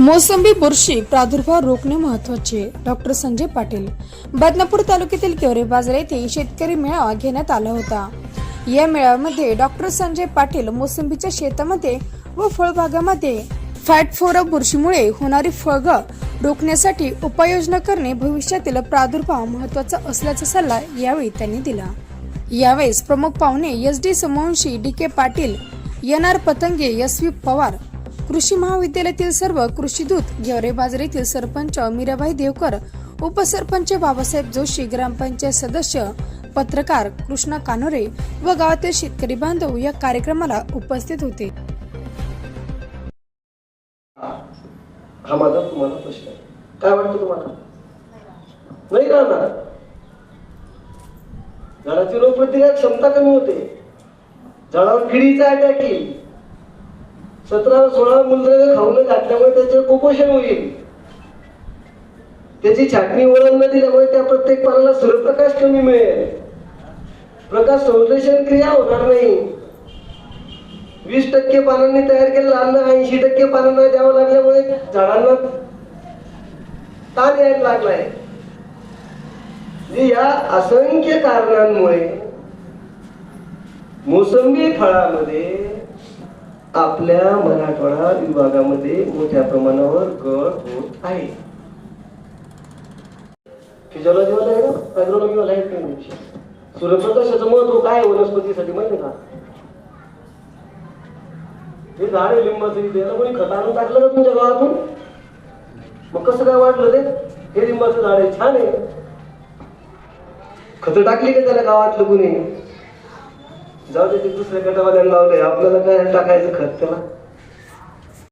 मोसंबी बुरशी प्रादुर्भाव रोखणे महत्त्वाचे डॉक्टर संजय पाटील. बदनापूर तालुक्यातील केवरे बाजार येथे शेतकरी मेळावा घेण्यात आला होता. या मेळाव्यामध्ये डॉक्टर संजय पाटील मोसंबीच्या शेतामध्ये व फळबागामध्ये फॅट फोरा बुरशीमुळे होणारी फळग रोखण्यासाठी उपाययोजना करणे भविष्यातील प्रादुर्भाव महत्त्वाचा असल्याचा सल्ला यावेळी त्यांनी दिला. यावेळेस प्रमुख पाहुणे S D Samvanshi D K Patil N R Patange S V Pawar कृषी महाविद्यालयातील सर्व कृषीदूत गेवरे बाजारीतील सरपंच मीराबाई देवकर उपसरपंच बाबासाहेब जोशी ग्रामपंचायत सदस्य पत्रकार कृष्णा कानोरे व गावातील शेतकरी बांधव या कार्यक्रमाला उपस्थित होते. हा माझा तुम्हाला प्रश्न आहे. काय वाटतं तुम्हाला? नाही राहणार. झाडाची रोगप्रतिकार क्षमता कमी होते. झाडावर किडीचा अटॅक येईल. सतरा सोळा मूलद्रव्य खाऊन घातल्यामुळे त्याचे कुपोषण होईल. त्याची छाटणी वळण न दिल्यामुळे त्या प्रत्येक पानाला सूर्यप्रकाश कमी मिळेल. प्रकाश संश्लेषण क्रिया होणार नाही. वीस टक्के पानांनी तयार केलेलं अन्न ऐंशी टक्के पानांना द्यावं लागल्यामुळे झाडांना ताण यायला लागलाय. म्हणजे या असंख्य कारणांमुळे मोसंबी फळामध्ये आपल्या मराठवाडा विभागामध्ये मोठ्या प्रमाणावर गळ होत आहे. फिजिओलॉजीवाला आहे ना? ॲग्रोनॉमीवाला आहे काही सूर्यप्रकाशाचं महत्त्व काय वनस्पतीसाठी माहिती का? हे झाड आहे लिंबाचं इथे. कोणी खत आणून टाकलं का तुमच्या गावातून? मग कसं काय वाटलं ते? हे लिंबाचं झाड आहे छान आहे. खत टाकली का त्याला गावातलं कोणी? जाऊ दे ते दुसऱ्या गटावाल्याला लावलंय आपल्याला काय टाकायचं खत त्याला